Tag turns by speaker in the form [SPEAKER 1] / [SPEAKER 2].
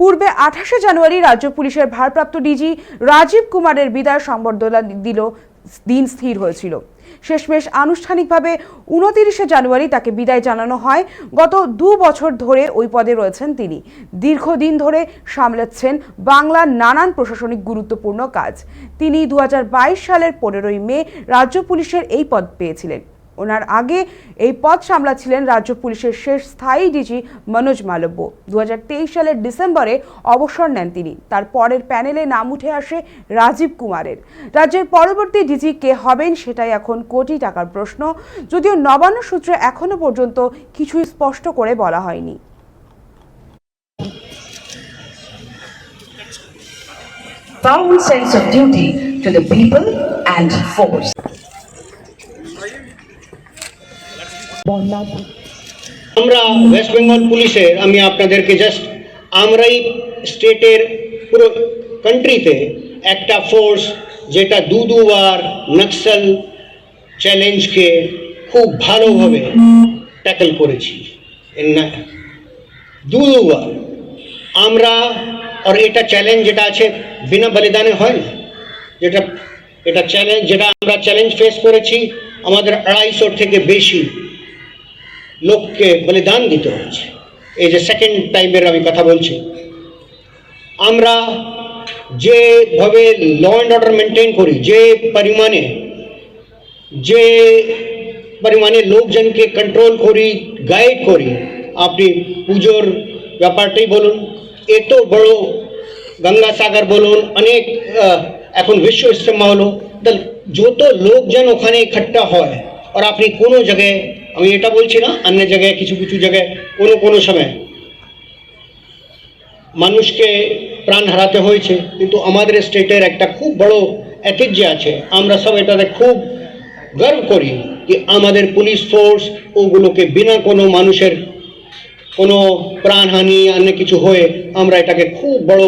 [SPEAKER 1] পূর্বে আঠাশে জানুয়ারি রাজ্য পুলিশের ভারপ্রাপ্ত ডিজি রাজীব কুমারের বিদায় সংবর্ধনা দিল, দিন স্থির হয়েছিল। শেষমেশ আনুষ্ঠানিকভাবে উনতিরিশে জানুয়ারি তাকে বিদায় জানানো হয়। গত দু বছর ধরে ওই পদে রয়েছেন তিনি। দীর্ঘদিন ধরে সামলাচ্ছেন বাংলার নানান প্রশাসনিক গুরুত্বপূর্ণ কাজ। তিনি দু হাজার বাইশ সালের পনেরোই মে রাজ্য পুলিশের এই পদ পেয়েছিলেন। ওনার আগে এই পদ সামলাচ্ছিলেন রাজ্য পুলিশের শেষ স্থায়ী ডিজি মনোজ মালব্য। দু হাজার তেইশ সালের ডিসেম্বরে অবসর নেন তিনি। তার পরের প্যানেলে নাম উঠে আসে রাজীব কুমারের। রাজ্যের পরবর্তী ডিজি কে হবেন সেটাই এখন কোটি টাকার প্রশ্ন। যদিও নবান্ন সূত্রে এখনও পর্যন্ত কিছুই স্পষ্ট করে বলা হয়নি।
[SPEAKER 2] Proud sense of duty to the people and force.
[SPEAKER 3] আমরা ওয়েস্ট বেঙ্গল পুলিশের, আমি আপনাদেরকে জাস্ট আমরাই স্টেটের পুরো কান্ট্রিতে একটা ফোর্স যেটা দু দুবার নক্সাল চ্যালেঞ্জকে খুব ভালোভাবে ট্যাকল করেছি। দু দুবার। আমরা, আর এটা চ্যালেঞ্জ যেটা আছে, বিনা বলিদানে হয় না। যেটা, এটা চ্যালেঞ্জ যেটা আমরা চ্যালেঞ্জ ফেস করেছি, আমাদের আড়াইশোর থেকে বেশি লোককে বলিদান দিতে হয়েছে এই যে সেকেন্ড টাইমের আমি কথা বলছি আমরা যেভাবে ল অ্যান্ড অর্ডার মেনটেন করি যে পরিমাণে যে পরিমাণে লোকজনকে কন্ট্রোল করি গাইড করি আপনি পুজোর ব্যাপারটাই বলুন এত বড় গঙ্গাসাগর বলুন অনেক আহ, এখন বিশ্ব ইস্তেমা হলো তা যত লোকজন ওখানে ইকট্ঠা হয় আর আপনি কোনো জায়গায় আমি এটা বলছি না অন্য জায়গায়, কিছু কিছু জায়গায়, কোনো কোনো সময় মানুষকে প্রাণ হারাতে হয়েছে, কিন্তু আমাদের স্টেটের একটা খুব বড় ঐতিহ্য আছে। আমরা সব এটাতে খুব গর্ব করি যে আমাদের পুলিশ ফোর্স ওগুলোকে বিনা কোনো মানুষের কোনো প্রাণহানি, অন্য কিছু হয়ে আমরা এটাকে খুব বড়